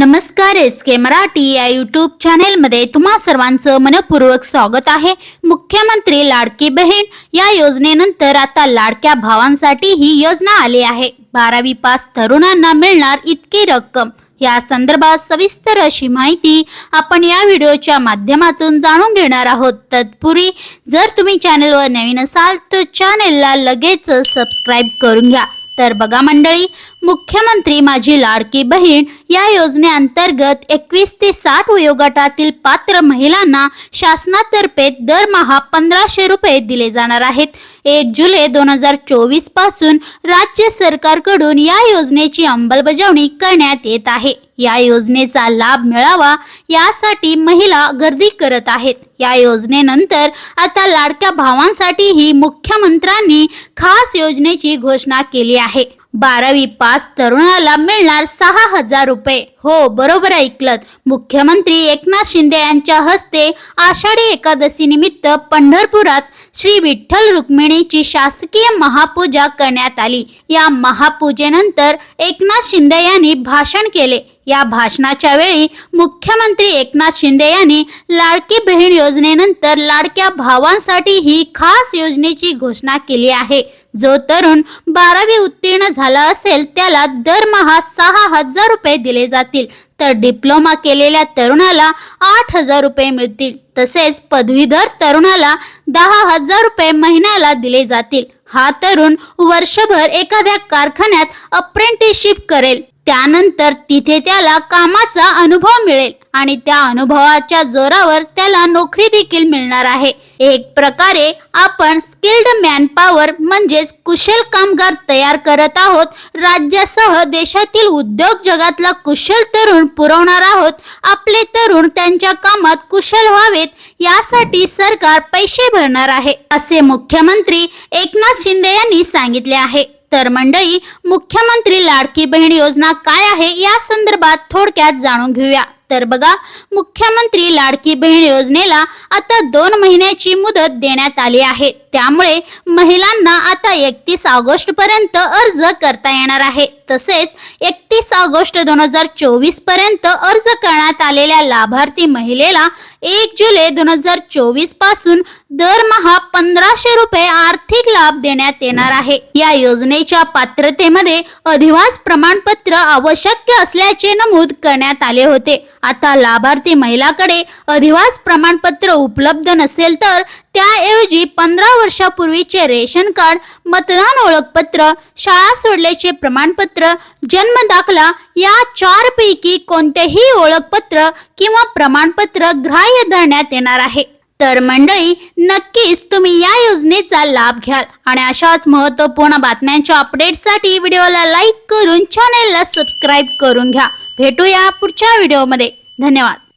नमस्कार एस के मराठी या यूट्यूब चॅनेलमध्ये तुम्हा सर्वांचं मनपूर्वक स्वागत आहे. मुख्यमंत्री लाडकी बहीण या योजनेनंतर आता लाडक्या भावांसाठी ही योजना आली आहे. बारावी पास तरुणांना मिळणार इतकी रक्कम. या संदर्भात सविस्तर अशी माहिती आपण या व्हिडिओच्या माध्यमातून जाणून घेणार आहोत. तत्पूर्वी जर तुम्ही चॅनलवर नवीन असाल तर चॅनेलला लगेच सबस्क्राईब करून घ्या. तर बघा मंडळी मुख्यमंत्री माझी लाडकी बहीण या योजनेअंतर्गत एकवीस ते साठ वयोगटातील पात्र महिलांना शासनातर्फे दरमहा पंधराशे रुपये दिले जाणार आहेत. एक जुलै दोन हजार चोवीसपासून राज्य सरकारकडून या योजनेची अंमलबजावणी करण्यात येत आहे. या योजनेचा लाभ मिळावा यासाठी महिला गर्दी करत आहेत. या योजनेनंतर आता लाडक्या भावांसाठीही मुख्यमंत्र्यांनी खास योजनेची घोषणा केली आहे. बारावी पास तरुणाला मिळणार सहा हजार रुपये. हो बरोबर ऐकलत. मुख्यमंत्री एकनाथ शिंदे यांच्या हस्ते आषाढी एकादशी निमित्त पंढरपुरात श्री विठ्ठल रुक्मिणीची शासकीय महापूजा करण्यात आली. या महापूजेनंतर एकनाथ शिंदे यांनी भाषण केले. या भाषणाच्या वेळी मुख्यमंत्री एकनाथ शिंदे यांनी लाडकी बहीण योजनेनंतर लाडक्या भावांसाठी ही खास योजनेची घोषणा केली आहे. जो तरुण बारावी उत्तीर्ण झाला असेल त्याला दरमहा सहा हजार रुपये दिले जातील. तर डिप्लोमा केलेल्या तरुणाला आठ हजार रुपये मिळतील. तसेच पदवीधर तरुणाला दहा हजार रुपये महिन्याला दिले जातील. हा तरुण वर्षभर एखाद्या कारखान्यात अप्रेंटिसशिप करेल. त्यानंतर तिथे त्याला कामाचा अनुभव मिळेल. आणि त्या अनुभवाच्या जोरावर त्याला नोकरी देखील मिळणार आहे. एक प्रकारे आपण स्किल्ड मॅन पॉवर म्हणजेच कुशल कामगार तयार करत आहोत. राज्यासह देशातील उद्योग जगातला कुशल तरुण पुरवणार आहोत. आपले तरुण त्यांच्या कामात कुशल व्हावेत यासाठी सरकार पैसे भरणार आहे असे मुख्यमंत्री एकनाथ शिंदे यांनी सांगितले आहे. तर मंडळी मुख्यमंत्री लाडकी बहीण योजना काय आहे या संदर्भात थोडक्यात जाणून घेऊया. तर बघा मुख्यमंत्री लाडकी बहीण योजनेला आता दोन महिन्याची मुदत देण्यात आली आहे. त्यामुळे महिलांना आता एकतीस ऑगस्ट पर्यंत अर्ज करता येणार आहे. तसेच एकतीस ऑगस्ट दोन हजार चोवीसपर्यंत अर्ज करण्यात आलेल्या लाभार्थी महिलेला एक जुलै दोन हजार चोवीसपासून दरमहा पंधराशे रुपये आर्थिक लाभ देण्यात येणार आहे. या योजनेच्या पात्रतेमध्ये अधिवास प्रमाणपत्र आवश्यक असल्याचे नमूद करण्यात आले होते. आता लाभार्थी महिलाकडे अधिवास प्रमाणपत्र उपलब्ध नसेल तर त्याऐवजी पंधरा वर्षापूर्वीचे रेशन कार्ड मतदान ओळखपत्र शाळा सोडल्याचे प्रमाणपत्र जन्म दाखला या चार पैकी कोणतेही ओळखपत्र किंवा प्रमाणपत्र ग्राह्य धरण्यात येणार आहे. तर मंडळी नक्कीच तुम्ही या योजनेचा लाभ घ्याल आणि अशाच महत्त्वपूर्ण बातम्यांच्या अपडेटसाठी व्हिडिओला लाईक करून चॅनेलला सबस्क्राईब करून घ्या. भेटूया पुढच्या व्हिडिओमध्ये. धन्यवाद.